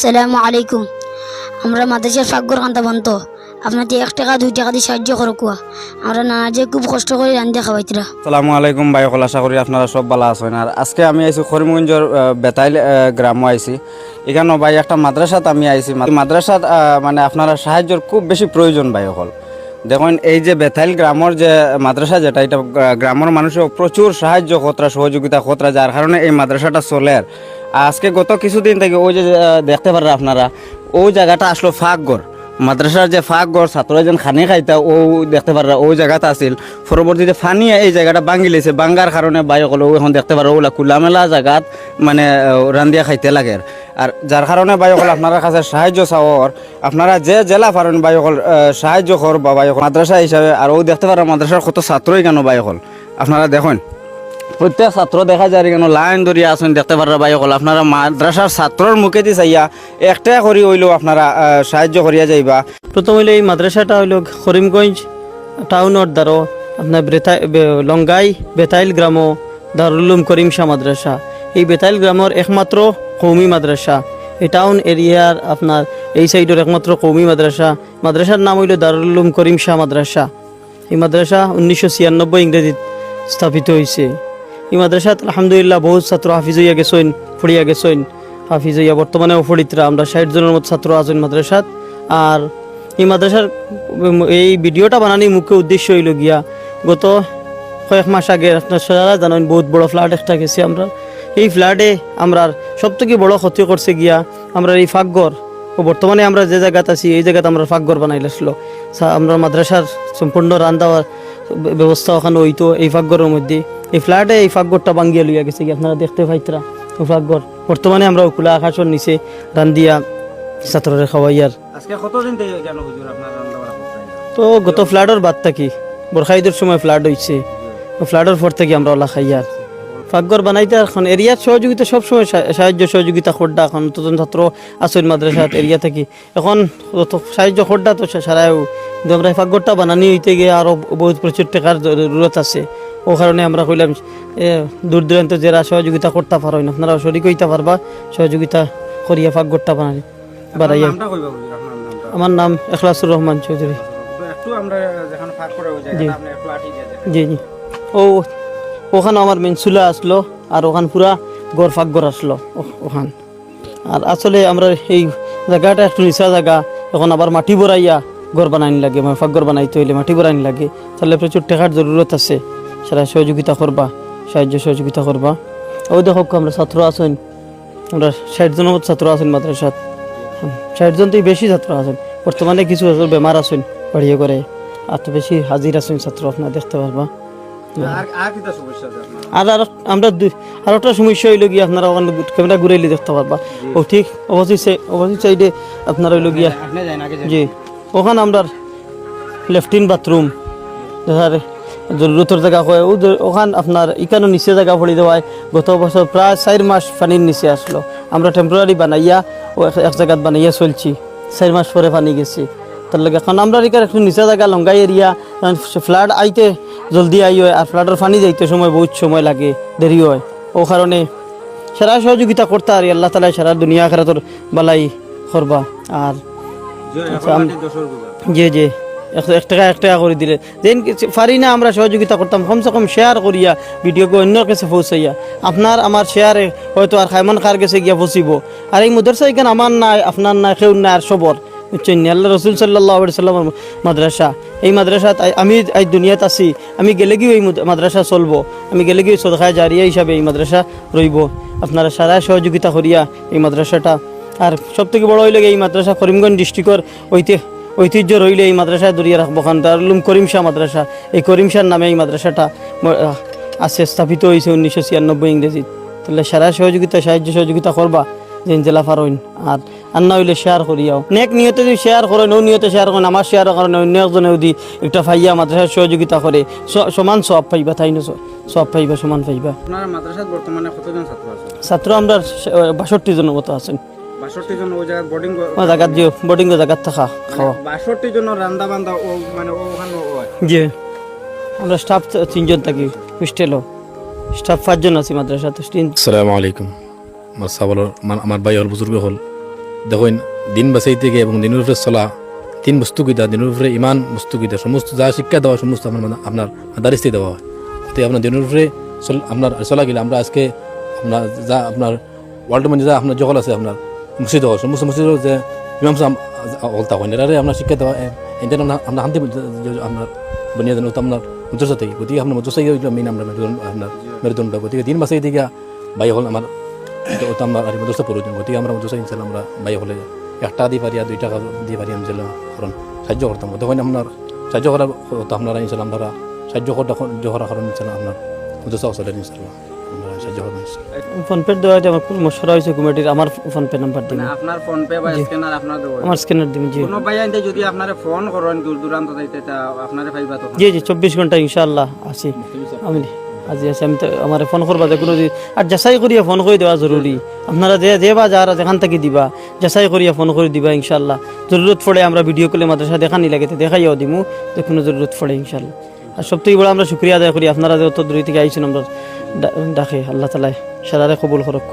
সালামু আলাইকুম। আমরা মাদ্রাসার ফাগর কান্তা বন্ত আপনার এক টাকা, দুই টাকা দিয়ে সাহায্য করো কুয়া। আমরা নানা যে খুব কষ্ট করে রান্ধে খাওয়াইতরা সালামু আলাইকুম ভাই, সকল আশা করি আপনারা সব ভালো আছেন। আর আজকে আমি আইসি করিমগঞ্জের বেতাইল গ্রাম আইছি। এখানে ভাই একটা মাদ্রাসাত আমি আইসি মাদ্রাসাত মানে আপনারা সাহায্যের খুব বেশি প্রয়োজন ভাই সকল দেখুন, এই যে বেথাইল গ্রামের যে মাদ্রাসা যেটা, এটা গ্রামের মানুষের প্রচুর সাহায্য খতরা, সহযোগিতা খতরা, যার কারণে এই মাদ্রাসাটা চলে আর। আজকে গত কিছুদিন থেকে ওই যে দেখতে পারেন আপনারা, ওই জায়গাটা আসলো ফাঁকগড় মাদ্রাসার যে ফাঁক গড় ছাত্র যেন খানি খাইতা, ও দেখতে পারা ওই জায়গাটা আছিল। পরবর্তীতে ফানিয়ে এই জায়গাটা ভাঙি লেছে ভাঙ্গার কারণে বাইক হলো এখন দেখতে পারো ওলা খোলামেলা জায়গাত মানে রান্দিয়া খাইতে লাগে আর যার কারণে বাইক হল আপনার কাছে সাহায্য চাওয়ার, আপনারা যে জেলা পারেন বাইক হল সাহায্য কর বা বাইক মাদ্রাসা হিসাবে আর ও দেখতে পারেন মাদ্রাসার কত ছাত্রই কেন বাইক হল আপনারা দেখুন, প্রত্যেক ছাত্র দেখা যায় কেন লাইন ধরিয়া আছেন, দেখতে পারা ভাই সকল আপনারা মাদ্রাসার ছাত্রর মুখে দি চাইয়া একটা করি হইলেও আপনারা সাহায্য করিয়া যাইবা। প্রথম হইলে এই মাদ্রাসাটা হইল করিমগঞ্জ টাউনের দ্বারো, আপনার লঙ্গাই বেতাইল গ্রাম দারুলুম করিম শাহ মাদ্রাসা। এই বেতাইল গ্রামের একমাত্র কৌমি মাদ্রাসা এই টাউন এরিয়ার আপনার এই সাইডের একমাত্র কৌমি মাদ্রাসা মাদ্রাসার নাম হইল দারুলুম করিম শাহ মাদ্রাসা এই মাদ্রাসা উনিশশো ছিয়ানব্বই ইংরেজিত স্থাপিত হয়েছে এই মাদ্রাসাত আলহামদুলিল্লাহ বহুত ছাত্র হাফিজ হইয়া গেছেন পড়িয়া গেছেন হাফিজ হইয়া বর্তমানেও আমরা ষাট জনের মতো ছাত্র আছেন মাদ্রাসাত আর এই মাদ্রাসার এই ভিডিওটা বানানোর মুখ্য উদ্দেশ্য হইল গিয়া, গত কয়েক মাস আগে আপনার সারা জানেন, বহুত বড় ফ্লাড একটা গেছি আমরা। এই ফ্লাডে আমরা সব থেকে বড় ক্ষতি করছে গিয়া আমরা এই ফাঁকঘর। ও বর্তমানে আমরা যে জায়গাতে আছি এই জায়গাতে আমরা ফাঁকঘর বানাইলে আসলো আমরা মাদ্রাসার সম্পূর্ণ রান্দার ব্যবস্থা ওখানে হইতো এই ফাঁকঘরের মধ্যে। এই ফ্ল্যাটে এই ফাঁকঘরটা ভাঙ্গিয়া লইয়া গেছে কি আপনারা দেখতে পাইতরা এই ফাঁকঘর। বর্তমানে আমরা খোলা আকাশের নিচে রান্দিয়া ছাত্ররে খাওয়াইয়ার। তো গত ফ্লাডের বাদ থাকি বর্ষা ঈদের সময় ফ্লাড হয়েছে ফ্লাডের পর থেকে আমরা ওলা খাইয়ার। ফাঁকঘর বানাইতে এখন এরিয়ার সহযোগিতা সবসময় সাহায্য সহযোগিতা খোড্ডা এখন নতুন ছাত্র আসল মাদ্রাসাত এরিয়া থাকি। এখন সাহায্য খোড্ডা তো সারাও কিন্তু আমরা এই ফাঁকঘরটা বানানি হইতে গিয়ে আরও বহুত প্রচুর টাকার জরুরত আছে। ও কারণে আমরা কইলাম এ, দূর দূরান্ত যারা সহযোগিতা করতে পারেন আপনারা শরিক হইতে পারবা সহযোগিতা করিয়া ফাঁকঘরটা বানাই বাড়াইয়া নামটা কইবা হুজুর আপনার নামটা। আমার নাম এখলাসুর রহমান চৌধুরী। জি জি। ও ওখানে আমার মেন চুলা আসলো, আর ওখান পুরা গড় ফাঁক গড় আসলো ওখান। আর আসলে আমরা এই জায়গাটা একটু নিচা জায়গা, এখন আবার মাটি বড়াইয়া ঘর বানাইন লাগে মানে ফাঁক ঘর বানাইতে হইলে মাটি বড়াইন লাগে। তাহলে প্রচুর টাকার জরুরত আছে, সেটা সহযোগিতা করবা, সাহায্য সহযোগিতা করবা। ওই দেখো, আমরা ছাত্র আছেন, আমরা ষাট মতো ছাত্র আছেন মাদ্রাসাত ষাট জন তো বেশি ছাত্র আছেন, বর্তমানে কিছু বেমার আছেন, বাড়িয়ে করে আর তো বেশি হাজির আছেন ছাত্র, আপনারা দেখতে পারবা। আর আর আমরা আর একটা সমস্যা হইল গিয়া আপনারা ওখানে ক্যামেরা ঘুরাইলে দেখতে পারবা। ও ঠিক অপোজিট অপোজিট সাইডে আপনার হইল গিয়া জি। ওখানে আমরা লেফটিন বাথরুম। দেখার জরুরতর জায়গা হয়। ওখান আপনার ইকানো নিচে জায়গা পড়ি দেওয়ায় গত বছর প্রায় চার মাস পানির নিচে আসলো। আমরা টেম্পোরারি বানাইয়া ও এক- জায়গাত বানাইয়া চলছি। চার মাস পরে পানি গেছি। তার লাগে এখন আমরা এখানে একটু নিচে জায়গা লঙ্গাই এরিয়া ফ্লাড আইতে জলদি আই হয় আর ফ্লাডের পানি যাইতে সময় বহুত সময় লাগে দেরি হয়। ও কারণে সারা সহযোগিতা করতে আর আল্লাহ তালা সারা দুনিয়া খেরাতর বালাই করবা আর আচ্ছা, জি জি এক টাকা এক টাকা করে দিলে। যেন পারি না আমরা সহযোগিতা করতাম কমসে কম শেয়ার করিয়া ভিডিওকে অন্য কাছে পৌঁছাইয়া। আপনার আমার শেয়ারে হয়তো আর খাইমান খার কাছে গিয়া পৌঁছিব। আর এই মাদ্রাসা এখানে আমার নাই আপনার নাই কেউ নাই আর সবর বুঝছেন আল্লাহ রসুল সাল্লাহ সাল্লামের মাদ্রাসা। এই মাদ্রাসাত আই- আমি আজ দুনিয়াত আছি, আমি গেলে গিয়েও এই মাদ্রাসা চলবো? আমি গেলে গিয়ে সদখায় জারিয়া হিসাবে এই মাদ্রাসা রইব? আপনারা সারা সহযোগিতা করিয়া এই মাদ্রাসাটা। আর সব থেকে বড় হইলে এই মাদ্রাসা করিমগঞ্জ ডিস্ট্রিক্টর ঐতিহ্য ঐতিহ্য রইলে এই মাদ্রাসায় দরিয়া রাখব। খান দারুলুম করিম শাহ মাদ্রাসা। এই করিম শাহর নামে এই মাদ্রাসাটা আছে, স্থাপিত হয়েছে উনিশশো ছিয়ানব্বই ইংরেজিত। তাহলে সারা সহযোগিতা, সাহায্য সহযোগিতা করবা জেলা পারইন আর আন্না হইলে শেয়ার করিয়াও নেক নিয়তে যদি শেয়ার করেন ও নিয়তে শেয়ার করেন আমার শেয়ার কারণে অন্য একজনে যদি একটা ফাইয়া মাদ্রাসার সহযোগিতা করে সমান সব পাইবা তাই না সব পাইবা সমান পাইবা। আপনার মাদ্রাসাত বর্তমানে কতজন ছাত্র আছে? ছাত্র আমরা বাষট্টি জনের মতো আছেন। বোর্ডিং থাকা খাওয়া। বাষট্টি জন রান্দা বান্দা মানে ওখানে জি। আমরা স্টাফ তিনজন থাকি হোস্টেলও স্টাফ পাঁচজন আছি মাদ্রাসাতে তিন আসসালামু আলাইকুম। আমার আমার ভাই হল বুজুর্গ হল। দেখুন দিন বাঁচাইতে গিয়ে এবং দিনের উপরে চলা, তিন বস্তু কিতা দিনের উপরে ইমান, বস্তু কিতা সমস্ত যা শিক্ষা দেওয়া, সমস্ত আপনার মানে আপনার মাদারিস্তে দেওয়া হয়। তো আপনার দিনের উপরে আপনার চলা গেলে আমরা আজকে আপনার যা আপনার ওয়ার্ল্ডের মধ্যে যা আপনার জগল আছে আপনার মসজিদ হয় সমস্ত মসজিদ যে ইমাম অলতা হয় এরারে আপনার শিক্ষা দেওয়া এনটেন আমরা আমরা শান্তি আপনার বনিয়া জানো আপনার মদ্রসা থেকে গতিকে আপনার মদ্রসাই মেইন আমরা মেরুদণ্ড আপনার মেরুদণ্ড গতিকে দিন বাসাই দিকে বাই হল আমার এটা ওটা আমরা আর মদ্রসা প্রয়োজন আমরা মদ্রসা ইনশাল্লাহ আমরা বাই হলে একটা দিয়ে পারি আর দুই টাকা দিয়ে পারি আমি ইনশাল্লাহ কারণ সাহায্য করতাম। তখন আপনার সাহায্য করার কথা আপনারা ইনশাল্লাহ আমরা সাহায্য করার কারণ ইনশাল্লাহ আপনার মদ্রসা আসলে ইনশাল্লাহ। আমরা সাহায্য করবেন ইনশাল্লাহ। ফোন পে দেওয়া আমার খুব মশরা হয়েছে কমিটির আমার ফোন পে নাম্বার দিন। আপনার ফোন পে বা স্ক্যানার আপনার দেবো আমার স্ক্যানার দিন জি। কোনো ভাই আনতে যদি আপনারে ফোন করেন দূর দূরান্ত যাইতে তা আপনারে পাইবা তো জি জি চব্বিশ ঘণ্টা ইনশাআল্লাহ আছি আমি আজি আছে, আমি তো আমার ফোন করবা যে কোনো আর যাচাই করিয়া ফোন করে দেওয়া জরুরি আপনারা যে দেবা যারা যেখান থেকে দিবা, যাচাই করিয়া ফোন করে দিবা ইনশাল্লাহ জরুরত পড়ে আমরা ভিডিও কলে মাদ্রাসা দেখানি লাগে, তো দেখাইও দিমু, যে কোনো জরুরত পড়ে ইনশাল্লাহ আর সব থেকে বড় আমরা শুক্রিয়া আদায় করি, আপনারা যে অত দূর থেকে আইছেন আমরা ডাকে, আল্লাহ তালায় সারারে কবুল করক